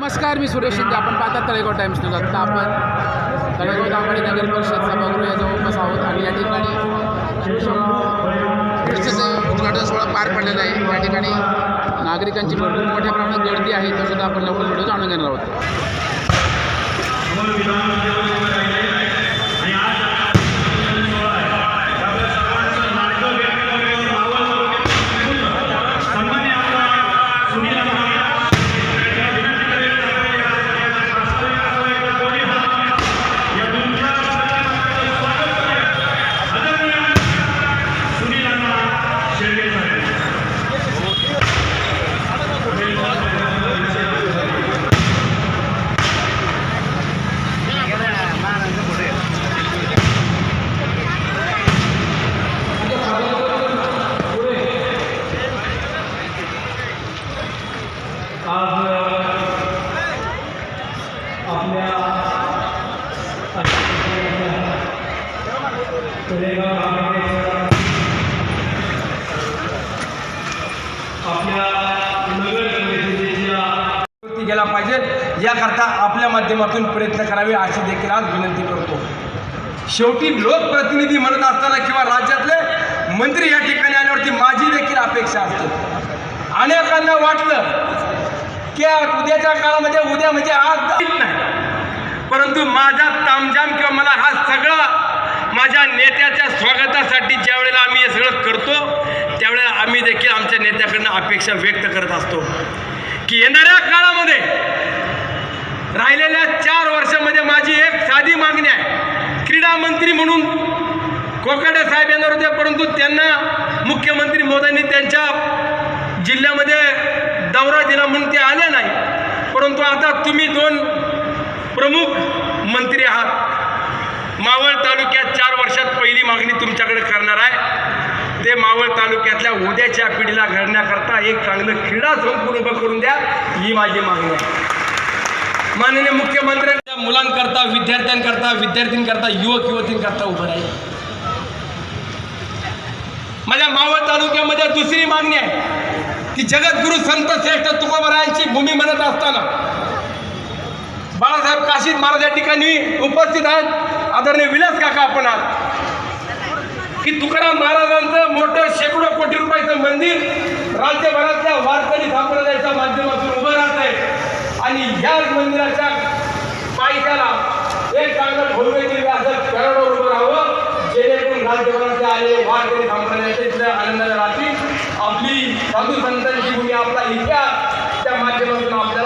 नमस्कार मी सुरेश शिंदे. आपण पाहतात तळेगाव टाइम्स न्यूज आत्ता आपण तळेगाव दाभाडे नगर परिषद सभागृह या जवळपास आहोत आणि या ठिकाणी शिवशंभू उद्घाटन सोहळा पार पडलेला आहे. या ठिकाणी नागरिकांची भरपूर मोठ्या प्रमाणात गर्दी आहे. तसुद्धा आपण लवकर व्हिडिओ जाणून घेणार आहोत आज आपल्या केला पाहिजे. याकरता आपल्या माध्यमातून प्रयत्न करावे अशी देखील आज विनंती करतो. शेवटी लोकप्रतिनिधी म्हणत असताना किंवा राज्यातले मंत्री या ठिकाणी आल्यावरती माझी देखील अपेक्षा असते. अनेकांना वाटलं की उद्याच्या काळामध्ये उद्या म्हणजे आज नाही परंतु माझा तामजाम किंवा मला हा सगळा माझ्या नेत्याच्या स्वागतासाठी ज्या वेळेला आम्ही हे सगळं करतो त्यावेळेला आम्ही देखील आमच्या नेत्याकडनं अपेक्षा व्यक्त करत असतो की येणाऱ्या काळामध्ये राहिलेल्या चार वर्षामध्ये माझी एक साधी मागणी आहे. क्रीडा मंत्री म्हणून कोकाडे साहेब येणार होते परंतु त्यांना मुख्यमंत्री मोदींनी त्यांच्या जिल्ह्यामध्ये दौरा दिला म्हणून ते आले नाही. परंतु आता तुम्ही दोन प्रमुख मंत्री आहात. मावळ तालुक्यात चार वर्षात पहिली मागणी तुमच्याकडे करणार आहे. ते मावळ तालुक्यातल्या उद्याच्या पिढीला घडण्याकरता एक चांगलं क्रीडा संकुल उभं करून द्या. ही माझी मागणी आहे. माननीय मुख्यमंत्र्यांच्या मुलांकरता विद्यार्थ्यांकरता विद्यार्थ्यांकरता युवक युवतींकरता उभं राहील. माझ्या मावळ तालुक्यामध्ये दुसरी मागणी आहे. की जगद्गुरु संत श्रेष्ठ तुकोबरायांची भूमी म्हणत असताना बाळासाहेब काशीद महाराज या ठिकाणी उपस्थित आहेत. आदरणीय विलास काका आपण आहात. की तुकाराम महाराजांचं मोठं शेकडो कोटी रुपयाचं मंदिर राज्यभरातल्या वारकरी संप्रदायाच्या माध्यमातून उभं राहत आहे. आणि याच मंदिराच्या पायथ्याला एक चांगलं भव्य व्यासक करोडो उभं राहावं जेणेकरून राज्यभरातले आले वारकरी संप्रदायाचे इथल्या आनंदाला राहतील. आपली साधू संतांची भूमी आपला इतिहास त्या माध्यमातून आपल्या